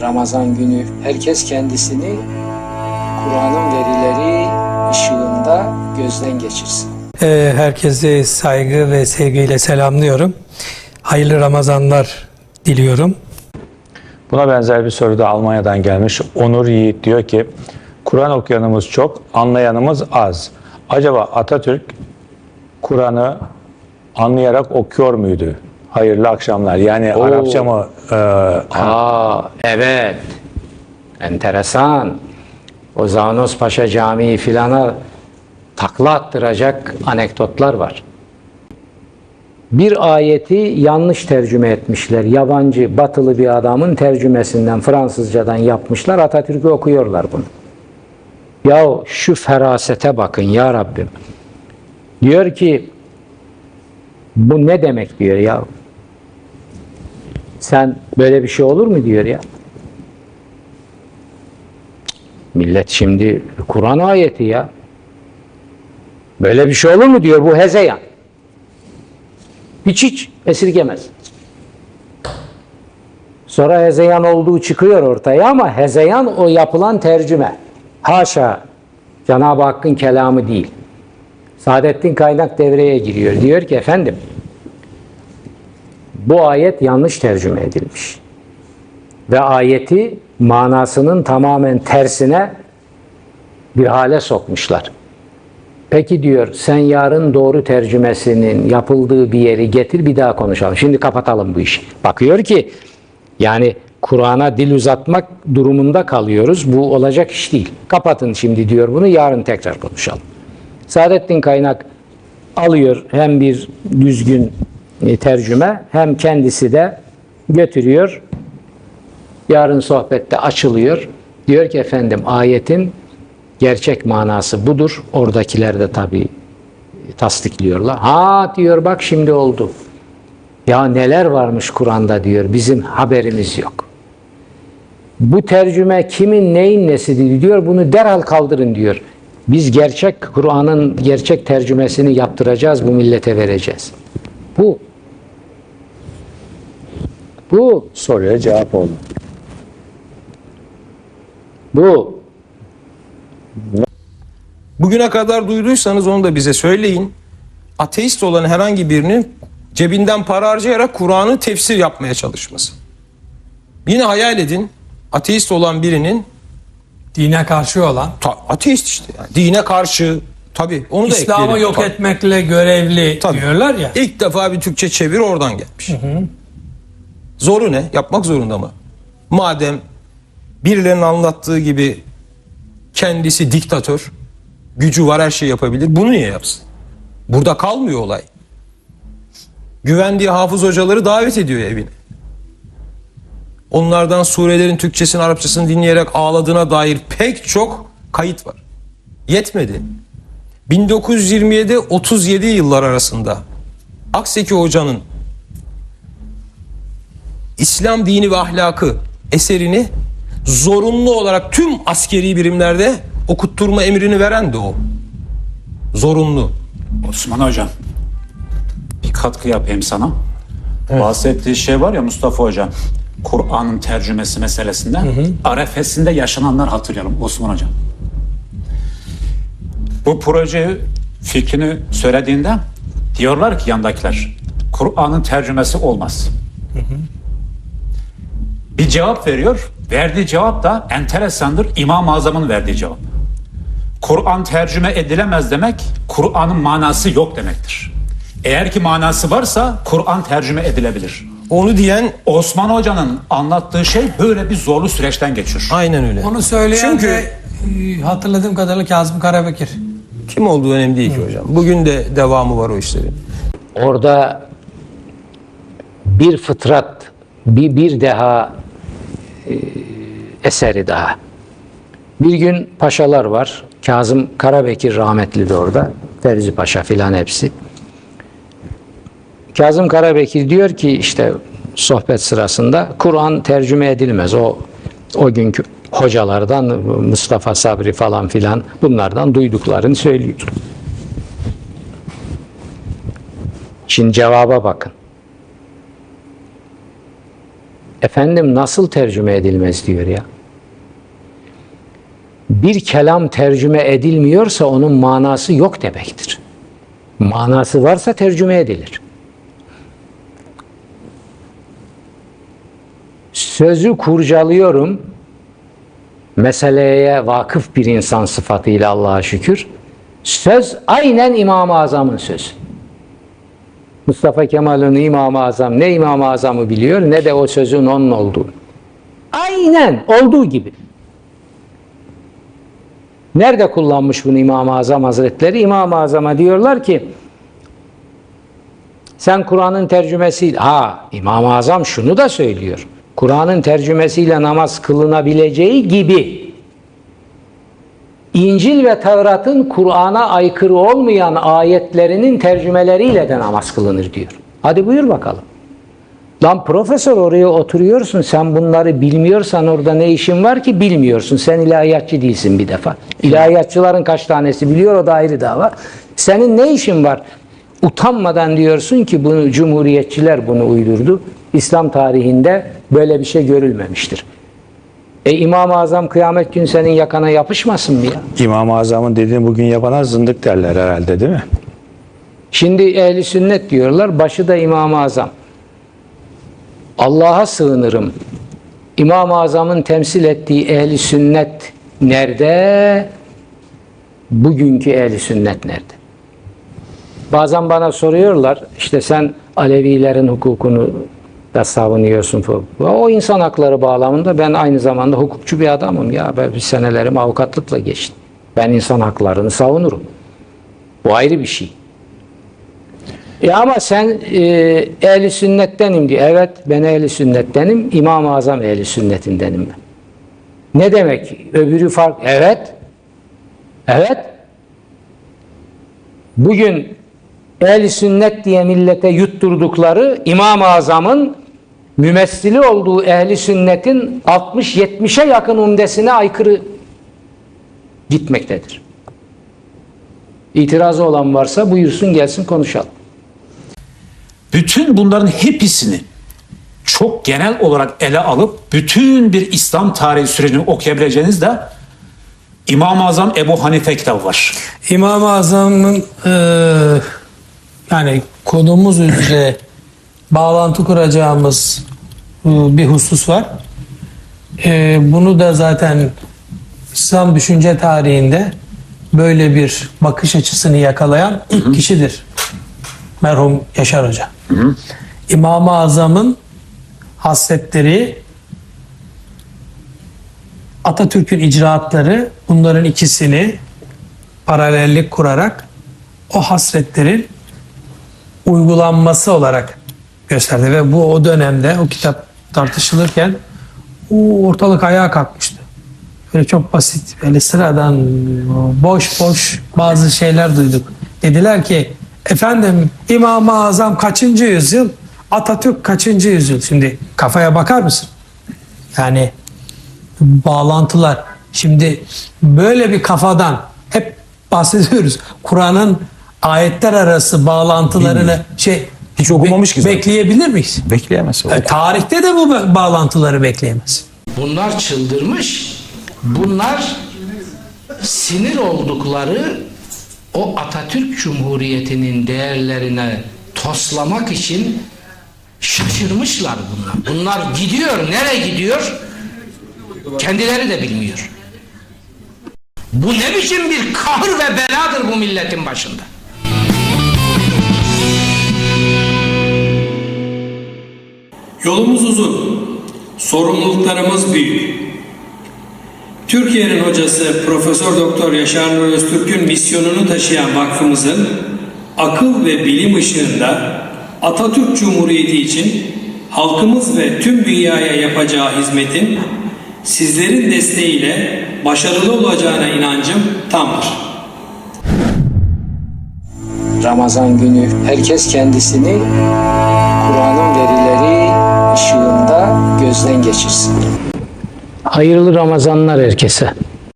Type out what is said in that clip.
Ramazan günü herkes kendisini Kur'an'ın verileri ışığında gözden geçirsin. Ee, Herkese saygı ve sevgiyle selamlıyorum. Hayırlı Ramazanlar diliyorum. Buna benzer bir soru da Almanya'dan gelmiş. Onur Yiğit diyor ki, Kur'an okuyanımız çok, anlayanımız az. Acaba Atatürk Kur'an'ı anlayarak okuyor muydu? Hayırlı akşamlar. Yani Arapça mı? e, Aa evet. Enteresan. O Zanos Paşa Camii filana takla attıracak anekdotlar var. Bir ayeti yanlış tercüme etmişler. Yabancı, batılı bir adamın tercümesinden, Fransızcadan yapmışlar. Atatürk'ü okuyorlar bunu. Ya şu ferasete bakın ya Rabbim. Diyor ki bu ne demek diyor ya. Sen böyle bir şey olur mu diyor ya. Millet şimdi Kur'an ayeti ya. Böyle bir şey olur mu diyor bu hezeyan. Hiç hiç esirgemez. Sonra hezeyan olduğu çıkıyor ortaya ama hezeyan o yapılan tercüme. Haşa Cenab-ı Hakk'ın kelamı değil. Saadettin Kaynak devreye giriyor. Diyor ki efendim bu ayet yanlış tercüme edilmiş. Ve ayeti manasının tamamen tersine bir hale sokmuşlar. Peki diyor sen yarın doğru tercümesinin yapıldığı bir yeri getir bir daha konuşalım. Şimdi kapatalım bu işi. Bakıyor ki yani Kur'an'a dil uzatmak durumunda kalıyoruz. Bu olacak iş değil. Kapatın şimdi diyor bunu yarın tekrar konuşalım. Saadettin Kaynak alıyor hem bir düzgün tercüme hem kendisi de götürüyor. Yarın sohbette açılıyor. Diyor ki efendim ayetin gerçek manası budur. Oradakiler de tabii tasdikliyorlar. Ha diyor bak şimdi oldu. Ya neler varmış Kur'an'da diyor. Bizim haberimiz yok. Bu tercüme kimin neyin nesidir diyor. Bunu derhal kaldırın diyor. Biz gerçek Kur'an'ın gerçek tercümesini yaptıracağız. Bu millete vereceğiz. Bu. Bu. soruya cevap oldu. Bu. Bugüne kadar duyduysanız onu da bize söyleyin. Ateist olan herhangi birinin cebinden para harcayarak Kur'an'ı tefsir yapmaya çalışması. Yine hayal edin ateist olan birinin Dine karşı olan, ta- ateist işte yani dine karşı tabi onu da İslam'ı yok Tabii. etmekle görevli Tabii. diyorlar ya. İlk defa bir Türkçe çeviri oradan gelmiş. Zoru ne? Yapmak zorunda mı? Madem birilerinin anlattığı gibi kendisi diktatör, gücü var her şey yapabilir. Bunu niye yapsın? Burada kalmıyor olay. Güvendiği hafız hocaları davet ediyor evine. Onlardan surelerin Türkçesini, Arapçasını dinleyerek ağladığına dair pek çok kayıt var. Yetmedi. 1927-37 yıllar arasında Akseki Hoca'nın İslam dini ve ahlakı eserini zorunlu olarak tüm askeri birimlerde okutturma emrini veren de o. Zorunlu. Osman Hocam bir katkı yapayım sana. Bahsettiği şey var ya Mustafa Hocam. Kur'an'ın tercümesi meselesinden Arefesinde yaşananlar hatırlayalım Osman Hocam. Bu proje fikrini söylediğinde diyorlar ki yandakiler Kur'an'ın tercümesi olmaz. Bir cevap veriyor. Verdiği cevap da enteresandır. İmam-ı Azam'ın verdiği cevap. Kur'an tercüme edilemez demek, Kur'an'ın manası yok demektir. Eğer ki manası varsa Kur'an tercüme edilebilir. Onu diyen Osman Hoca'nın anlattığı şey böyle bir zorlu süreçten geçiyor. aynen öyle. Onu söyleyen Çünkü de e, hatırladığım kadarıyla Kazım Karabekir. kim olduğu önemli değil ki hocam. Bugün de devamı var o işlerin. Orada bir fıtrat, bir, bir daha e, eseri daha. Bir gün paşalar var. Kazım Karabekir rahmetli de orada. Ferzi Paşa filan hepsi. Kazım Karabekir diyor ki işte sohbet sırasında Kur'an tercüme edilmez. O o günkü hocalardan Mustafa Sabri falan filan bunlardan duyduklarını söylüyor. Şimdi cevaba bakın. Efendim nasıl tercüme edilmez diyor ya. Bir kelam tercüme edilmiyorsa onun manası yok demektir. Manası varsa tercüme edilir. Sözü kurcalıyorum. Meseleye vakıf bir insan sıfatıyla Allah'a şükür. Söz aynen İmam-ı Azam'ın sözü. Mustafa Kemal'in İmam-ı Azam ne İmam-ı Azam'ı biliyor ne de o sözün onun olduğunu. Aynen olduğu gibi. Nerede kullanmış bunu İmam-ı Azam Hazretleri? İmam-ı Azam'a diyorlar ki sen Kur'an'ın tercümesiyle ha İmam-ı Azam şunu da söylüyor. Kur'an'ın tercümesiyle namaz kılınabileceği gibi İncil ve Tevrat'ın Kur'an'a aykırı olmayan ayetlerinin tercümeleriyle de namaz kılınır diyor. Hadi buyur bakalım. Lan profesör oraya oturuyorsun sen bunları bilmiyorsan orada ne işin var ki bilmiyorsun. Sen ilahiyatçı değilsin bir defa. İlahiyatçıların kaç tanesi biliyor o da ayrı dava. Senin ne işin var? Utanmadan diyorsun ki bunu cumhuriyetçiler bunu uydurdu. İslam tarihinde böyle bir şey görülmemiştir. E İmam-ı Azam kıyamet gün senin yakana yapışmasın mı ya? İmam-ı Azam'ın dediğini bugün yapana zındık derler herhalde değil mi? Şimdi ehli sünnet diyorlar, başı da İmam-ı Azam. Allah'a sığınırım. İmam-ı Azam'ın temsil ettiği ehli sünnet nerede? Bugünkü ehli sünnet nerede? Bazen bana soruyorlar, işte sen Alevilerin hukukunu da savunuyorsun. O insan hakları bağlamında ben aynı zamanda hukukçu bir adamım ya. Ben senelerim avukatlıkla geçti. Ben insan haklarını savunurum. Bu ayrı bir şey. E ama sen e, ehli sünnettenim diyor. Evet ben ehli sünnettenim. İmam-ı Azam ehli sünnetindenim ben. Ne demek? Öbürü fark. Evet. Evet. Bugün ehli sünnet diye millete yutturdukları İmam-ı Azam'ın mümessili olduğu ehli sünnetin 60-70'e yakın umdesine aykırı gitmektedir. İtirazı olan varsa buyursun gelsin konuşalım. Bütün bunların hepsini çok genel olarak ele alıp bütün bir İslam tarihi sürecini okuyabileceğiniz de İmam-ı Azam Ebu Hanife kitabı var. İmam-ı Azam'ın e, yani konumuz üzere bağlantı kuracağımız e, bir husus var. E, bunu da zaten İslam düşünce tarihinde böyle bir bakış açısını yakalayan ilk kişidir. Merhum Yaşar Hoca. İmam-ı Azam'ın hasletleri Atatürk'ün icraatları bunların ikisini paralellik kurarak o hasretlerin uygulanması olarak gösterdi ve bu o dönemde o kitap tartışılırken o ortalık ayağa kalkmıştı. Böyle çok basit, böyle sıradan boş boş bazı şeyler duyduk. Dediler ki efendim İmam-ı Azam kaçıncı yüzyıl? Atatürk kaçıncı yüzyıl? Şimdi kafaya bakar mısın? Yani bağlantılar. Şimdi böyle bir kafadan hep bahsediyoruz. Kur'an'ın ayetler arası bağlantılarını şey Hiç okumamış ki zaten. bekleyebilir miyiz? Bekleyemez. E, tarihte de bu ba- bağlantıları bekleyemez. Bunlar çıldırmış. Bunlar sinir oldukları o Atatürk Cumhuriyeti'nin değerlerine toslamak için şaşırmışlar bunlar. Bunlar gidiyor. Nereye gidiyor? Kendileri de bilmiyor. Bu ne biçim bir kahır ve beladır bu milletin başında? Yolumuz uzun, sorumluluklarımız büyük. Türkiye'nin hocası Profesör Doktor Yaşar Nur Öztürk'ün misyonunu taşıyan vakfımızın akıl ve bilim ışığında Atatürk Cumhuriyeti için halkımız ve tüm dünyaya yapacağı hizmetin sizlerin desteğiyle başarılı olacağına inancım tamdır. Ramazan günü herkes kendisini Kur'an'ın verileri ışığında gözden geçirsin. Hayırlı Ramazanlar herkese.